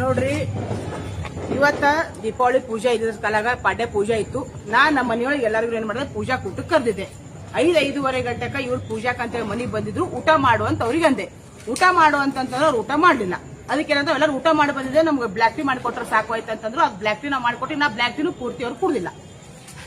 ನೋಡ್ರಿ, ಇವತ್ತ ದೀಪಾವಳಿ ಪೂಜೆ ಇದ್ರ ಕಾಲಾಗ ಪಾಡ್ಯ ಪೂಜೆ ಇತ್ತು. ನಾ ನಮ್ಮ ಮನೆಯೊಳಗೆ ಎಲ್ಲರಿಗೂ ಏನ್ ಮಾಡಿದೆ, ಪೂಜಾ ಕೂಟಕ್ಕೆ ಕರೆದಿದ್ದೆ. ಐದ್, ಐದೂವರೆ ಗಂಟೆಕ ಇವ್ರು ಪೂಜಾಕ್ ಅಂತ ಮನೆಗೆ ಬಂದಿದ್ರು, ಊಟ ಮಾಡು ಅಂತ ಅವ್ರಿಗೆ ಅಂದೆ ಊಟ ಮಾಡು ಅಂತಂದ್ರೆ ಅವ್ರು ಊಟ ಮಾಡಲಿಲ್ಲ. ಅದಕ್ಕೆ ಏನಂತ ಎಲ್ಲರೂ ಊಟ ಮಾಡಿ ಬಂದಿದೆ ನಮ್ಗೆ ಬ್ಲಾಕ್ ಟೀ ಮಾಡಿಕೊಟ್ರೆ ಸಾಕು ಆಯ್ತು ಅಂತಂದ್ರು ಅದು ಬ್ಲಾಕ್ ಟೀ ನಾವು ಮಾಡಿಕೊಟ್ಟು ನಾ ಬ್ಲಾಕ್ ಟೀನು ಪೂರ್ತಿ ಅವ್ರು ಕುಡ್ದಿಲ್ಲ.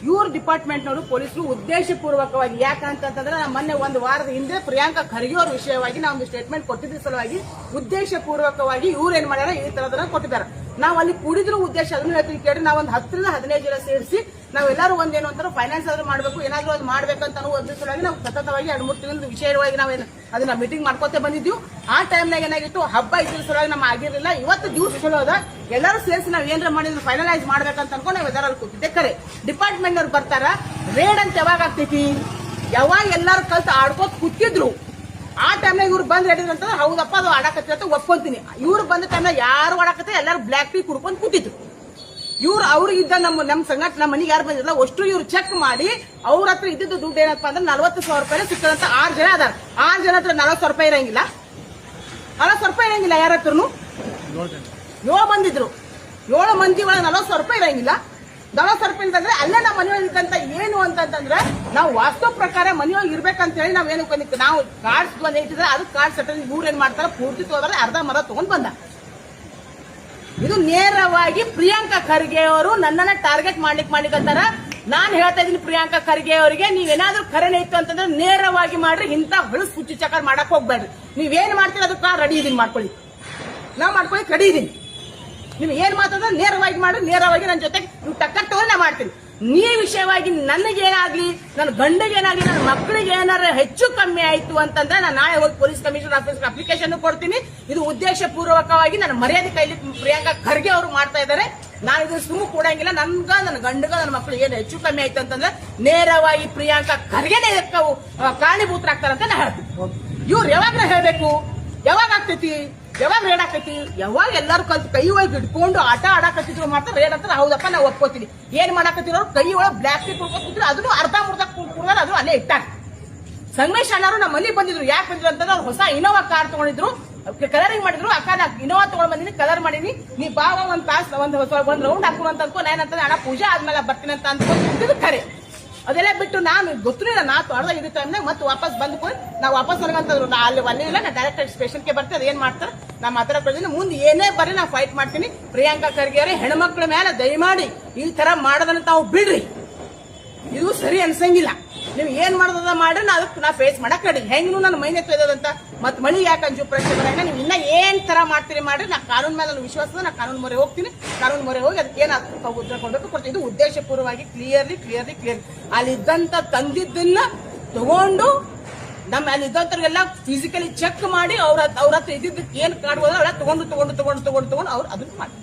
ಇವ್ರ ಡಿಪಾರ್ಟ್ಮೆಂಟ್ನವರು ಪೊಲೀಸರು ಉದ್ದೇಶಪೂರ್ವಕವಾಗಿ ಯಾಕಂತಂದ್ರೆ ಮೊನ್ನೆ ಒಂದು ವಾರದ ಹಿಂದೆ ಪ್ರಿಯಾಂಕಾ ಖರ್ಗೆ ಅವ್ರ ವಿಷಯವಾಗಿ ನಾವು ಒಂದು ಸ್ಟೇಟ್ಮೆಂಟ್ ಕೊಟ್ಟಿದ್ದ ಸಲುವಾಗಿ ಉದ್ದೇಶಪೂರ್ವಕವಾಗಿ ಇವ್ರು ಏನ್ ಮಾಡ್ಯಾರ ಈ ತರದನ್ನ ಕೊಟ್ಟಿದ್ದಾರೆ. ನಾವು ಅಲ್ಲಿ ಕುಡಿದ್ರು ಉದ್ದೇಶ ಅದನ್ನ ಹೇಳ್ತೀವಿ ಕೇಳಿ ನಾವು ಒಂದು ಹತ್ತರಿಂದ ಹದಿನೈದು ಜನ ಸೇರಿಸಿ ನಾವೆಲ್ಲರೂ ಒಂದೇನು ಅಂತಾರೆ ಫೈನಾನ್ಸ್ ಆದ್ರೂ ಮಾಡಬೇಕು, ಏನಾದರೂ ಅದು ಮಾಡ್ಬೇಕಂತ ಅನ್ನೋ ಸಲುವಾಗಿ ನಾವು ಸತತವಾಗಿ ಎರಡು ಮೂರು ತಿಂಗಳ ವಿಷಯವಾಗಿ ನಾವೇನು ಅದನ್ನ ಮೀಟಿಂಗ್ ಮಾಡ್ಕೋತೆ ಬಂದಿದ್ದೀವಿ. ಆ ಟೈಮ್ನಾಗ ಏನಾಗಿತ್ತು? ಹಬ್ಬ ಇದ್ರ ಸಲುವಾಗಿ ನಮ್ಮ ಆಗಿರಲಿಲ್ಲ. ಇವತ್ತು ದಿವಸ ಚಲೋ ಅದ. ಎಲ್ಲರೂ ಸೇರಿಸಿ ನಾವು ಏನಾರ ಮಾಡಿದ್ರು ಫೈನಲೈಸ್ ಮಾಡ್ಬೇಕಂತ ಅನ್ಕೊಂಡು ನಾವು ಎಲ್ಲರಲ್ಲಿ ಕೂತಿದ್ದೆ. ಕರೆ ಡಿಪಾರ್ಟ್ಮೆಂಟ್ ಅವ್ರು ಬರ್ತಾರ ರೇಡ್ ಅಂತ ಯಾವಾಗ ಆಗ್ತೈತಿ? ಯಾವಾಗ ಎಲ್ಲಾರು ಕಲ್ತು ಆಡ್ಕೋತ ಕೂತಿದ್ರು? ಆ ಟೈಮ್ನಾಗ ಇವ್ರು ಬಂದ್ ಹೇಳಿದ್ರು ಅಂತ ಹೌದಪ್ಪ, ಅದು ಆಡಕತ್ತಿ ಅಂತ ಒಪ್ಕೊಂತೀನಿ. ಇವ್ರು ಬಂದ ಟೈಮ್ನಾಗ ಯಾರು ಆಡಕತ್ತೆ, ಎಲ್ಲರೂ ಬ್ಲಾಕ್ ಟೀ ಕುಡ್ಕೊಂಡು ಕೂತಿದ್ರು. ಇವ್ರು ಅವ್ರಿಗಿದ್ದ ನಮ್ಮ ನಮ್ಮ ಸಂಘಟನೆ ನಮ್ಮ ಮನೆಗೆ ಯಾರು ಬಂದಿಲ್ಲ ಅಷ್ಟು ಇವ್ರು ಚೆಕ್ ಮಾಡಿ, ಅವ್ರ ಹತ್ರ ಇದ್ದಿದ್ದು ದುಡ್ಡು ಏನಪ್ಪಾ ಅಂದ್ರೆ ನಲ್ವತ್ತು ಸಾವಿರ ರೂಪಾಯಿ ಸಿಕ್ಕದಂತ ಆರು ಜನ ಅದಾರ. ಆರು ಜನ ಹತ್ರ ನಲವತ್ತು ಸಾವಿರ ರೂಪಾಯಿ ಇರಂಗಿಲ್ಲ. ನಲವತ್ತು ಸಾವಿರ ರೂಪಾಯಿ ಇರಂಗಿಲ್ಲ ಯಾರ ಹತ್ರನು? ಏಳು ಬಂದಿದ್ರು. ಏಳು ಮಂದಿ ಒಳಗೆ ನಲವತ್ತು ಸಾವಿರ ರೂಪಾಯಿ ಇರಂಗಿಲ್ಲ. ನಲವತ್ತು ಸಾವಿರ ರೂಪಾಯಿ ಅಂತಂದ್ರೆ ಅಲ್ಲೇ ನಮ್ಮ ಮನೆಯೊಳಗೆ ಇದ್ದಂತ ಏನು ಅಂತಂತಂದ್ರೆ ನಾವು ವಾಸ್ತು ಪ್ರಕಾರ ಮನೆಯೊಳಗೆ ಇರ್ಬೇಕಂತ ಹೇಳಿ ನಾವೇನು ನಾವು ಕಾರ್ಡ್ಸ್ ಬಂದ್ ಇಟ್ಟಿದ್ರೆ ಅದು ಕಾರ್ಡ್ ಸೆಟ್ ಇವ್ರು ಏನ್ ಮಾಡ್ತಾರೆ ಪೂರ್ತಿ ತೋದ್ರೆ ಅರ್ಧ ಮರ ತಗೊಂಡ್ ಬಂದ. ಇದು ನೇರವಾಗಿ ಪ್ರಿಯಾಂಕಾ ಖರ್ಗೆ ಅವರು ನನ್ನನ್ನ ಟಾರ್ಗೆಟ್ ಮಾಡ್ಲಿಕ್ಕೆ ಮಾಡ್ಲಿಕ್ಕಂತಾರ ನಾನ್ ಹೇಳ್ತಾ ಇದೀನಿ ಪ್ರಿಯಾಂಕಾ ಖರ್ಗೆ ಅವರಿಗೆ, ನೀವೇನಾದ್ರೂ ಕರೆನೆ ಇತ್ತು ಅಂತಂದ್ರೆ ನೇರವಾಗಿ ಮಾಡ್ರಿ ಇಂತ ಹೊಳಸ್ ಕುಚ್ಚು ಚಕರ್ ಮಾಡಕ್ ಹೋಗ್ಬೇಡ್ರಿ. ನೀವೇನ್ ಮಾಡ್ತೀರ ಅದಕ್ಕೆ ರೆಡಿ ಇದೀನಿ, ಮಾಡ್ಕೊಳ್ಳಿ. ನಾ ಮಾಡ್ಕೊಳ್ಳಿ, ರೆಡಿ ಇದೀನಿ. ನೀವು ಏನ್ ಮಾತಾಡಿದ್ರೆ ನೇರವಾಗಿ ಮಾಡಿ, ನೇರವಾಗಿ ನನ್ನ ಜೊತೆ ನೀವು ಟಕ್ಕರ್ ನಾ ಮಾಡ್ತೀನಿ. ನೀ ವಿಷಯವಾಗಿ ನನಗೇನಾಗ್ಲಿ, ನನ್ನ ಗಂಡಗೇನಾಗ್ಲಿ, ನನ್ನ ಮಕ್ಕಳಿಗೆ ಏನಾರ ಹೆಚ್ಚು ಕಮ್ಮಿ ಆಯ್ತು ಅಂತಂದ್ರೆ ನಾನು ನಾಳೆ ಹೋಗಿ ಪೊಲೀಸ್ ಕಮಿಷನರ್ ಆಫೀಸ್ ಅಪ್ಲಿಕೇಶನ್ ಕೊಡ್ತೀನಿ. ಇದು ಉದ್ದೇಶ ಪೂರ್ವಕವಾಗಿ ನನ್ನ ಮರ್ಯಾದೆ ಕೈಲಿ ಪ್ರಿಯಾಂಕಾ ಖರ್ಗೆ ಅವರು ಮಾಡ್ತಾ ಇದ್ದಾರೆ. ನಾನು ಇದು ಸುಮ್ಮನೆ ಕೊಡಂಗಿಲ್ಲ. ನನ್ಗ, ನನ್ನ ಗಂಡಗ, ನನ್ನ ಮಕ್ಕಳಿಗೆ ಏನು ಹೆಚ್ಚು ಕಮ್ಮಿ ಆಯ್ತು ಅಂತಂದ್ರೆ ನೇರವಾಗಿ ಪ್ರಿಯಾಂಕಾ ಖರ್ಗೆನೇ ಕಾರಣೀಭೂತರಾಗ್ತಾರಂತ ನಾ ಹೇಳ್ತೀನಿ. ಇವ್ರು ಯಾವಾಗ ಹೇಳ್ಬೇಕು, ಯಾವಾಗ ಆಗ್ತೈತಿ? ಯಾವಾಗ ರೇಡ್ ಆಕೈತಿ? ಯಾವಾಗ ಎಲ್ಲರೂ ಕಲ್ತು ಕೈ ಒಳಗೆ ಹಿಡ್ಕೊಂಡು ಆಟ ಆಡಾಕತ್ತಿದ್ರು ಮಾತ್ರ ರೇಡ್ ಅಂತ ಹೌದಪ್ಪ, ನಾವು ಒಪ್ಕೋತೀನಿ ಏನ್ ಮಾಡಾಕತ್ತಿರೋ ಕೈ ಒಳಗೆ ಬ್ಲಾಕ್ ಟೀ ಕುಡ್ಕೊತಿದ್ರು ಅದನ್ನು ಅರ್ಧ ಮುರ್ಧ ಕುಡ್ಕೊಂಡ್ರೆ ಅದು ಅಲ್ಲೇ ಇಟ್ಟ ಸಂಗಮೇಶ್ ಅಣ್ಣರು ನಮ್ಮ ಮನೆಗೆ ಬಂದಿದ್ರು. ಯಾಕೆ ಬಂದ್ರು ಅಂತಂದ್ರೆ ಅವ್ರು ಹೊಸ ಇನೋವಾ ಕಾರ್ ತಗೊಂಡಿದ್ರು. ಕಲರಿಂಗ್ ಮಾಡಿದ್ರು. ಅಕ್ಕ, ನಾ ಇನೋವಾ ತಗೊಂಡ್ ಬಂದಿನಿ ಕಲರ್ ಮಾಡೀನಿ. ನೀ ಬಾವ ಒಂದ್ ತಾಸ್, ಒಂದ್ ಒಂದ್ ರೌಂಡ್ ಹಾಕೋಣ ಅಂತ ಅನ್ಕೊ. ನಾನು ಅಂತಂದ್ರೆ ಅಣ್ಣ, ಪೂಜೆ ಆದ್ಮೇಲೆ ಬರ್ತೀನಿ ಅಂತ ಅನ್ಕೊಂಡು ಖರೆ ಅದೆಲ್ಲ ಬಿಟ್ಟು ನಾನು ಗೊತ್ತಿಲ್ಲ ನಾ ತೊಳೆದ ಇದು ಟೈಮ್ನಾಗ ಮತ್ತೆ ವಾಪಸ್ ಬಂದ್ಕೊಂಡು ನಾವು ವಾಪಸ್ ನನಗಂತಂದ್ರು ನಾ ಅಲ್ಲಿ ಅಲ್ಲಿ ಇಲ್ಲ, ನಾ ಡೈರೆಕ್ಟ್ ಸ್ಟೇಷನ್ಗೆ ಬರ್ತೀನಿ ಅದೇನ್ ಮಾಡ್ತಾರೆ? ನಾ ಮಾತಾಡ್ಕೊಳ್ತೀನಿ ಮುಂದೆ ಏನೇ ಬರ್ರಿ ನಾ ಫೈಟ್ ಮಾಡ್ತೀನಿ. ಪ್ರಿಯಾಂಕಾ ಖರ್ಗೆ ಅವರೇ ಹೆಣ್ಮಕ್ಳ ಮೇಲೆ ದಯಮಾಡಿ ಈ ತರ ಮಾಡೋದನ್ನ ತಾವು ಬಿಡ್ರಿ. ಇದು ಸರಿ ಅನ್ಸಂಗಿಲ್ಲ. ನೀವು ಏನ್ ಮಾಡೋದ ಮಾಡ್ರಿ, ನಾ ಅದಕ್ಕೆ ನಾ ಫೇಸ್ ಮಾಡಕ್ ನಡಿ ಹೆಂಗೂ ನನ್ನ ಮೈನೆ ತೊಯ್ದಂತ ಮತ್ತೆ ಮಳಿ ಯಾಕೆ ಅಂಜು ಪ್ರಶ್ನೆ ಬರಂಗ ನೀವು ಇನ್ನ ಏನ್ ತರ ಮಾಡ್ತೀರಿ ಮಾಡ್ರಿ, ನಾ ಕಾನೂನು ಮೇಲೆ ನನ್ನ ವಿಶ್ವಾಸ ನಾ ಕಾನೂನು ಮೊರೆ ಹೋಗ್ತೀನಿ. ಕಾನೂನು ಮೊರೆ ಹೋಗಿ ಅದಕ್ಕೆ ಏನ್ ಉತ್ತರ ಕೊಡಬೇಕು. ಕೊಡ್ತೀನಿ. ಇದು ಉದ್ದೇಶಪೂರ್ವವಾಗಿ ಕ್ಲಿಯರ್ಲಿ ಕ್ಲಿಯರ್ಲಿ ಕ್ಲಿಯರ್ ಅಲ್ಲಿ ಇದ್ದಂತ ತಂದಿದ್ದನ್ನ ತಗೊಂಡು ನಮ್ಮ ಅಲ್ಲಿ ಇದ್ದಂತವ್ರಿಗೆಲ್ಲ ಫಿಸಿಕಲಿ ಚೆಕ್ ಮಾಡಿ ಅವ್ರ ಅವ್ರ ಹತ್ರ ಇದ್ದಿದ್ದಕ್ಕೆ ಏನ್ ಕಾಡ್ಬೋದ ಅವ್ರ ತಗೊಂಡು ತಗೊಂಡು ತಗೊಂಡು ತಗೊಂಡು ತಗೊಂಡು ಅವ್ರು ಅದನ್ನ ಮಾಡಿ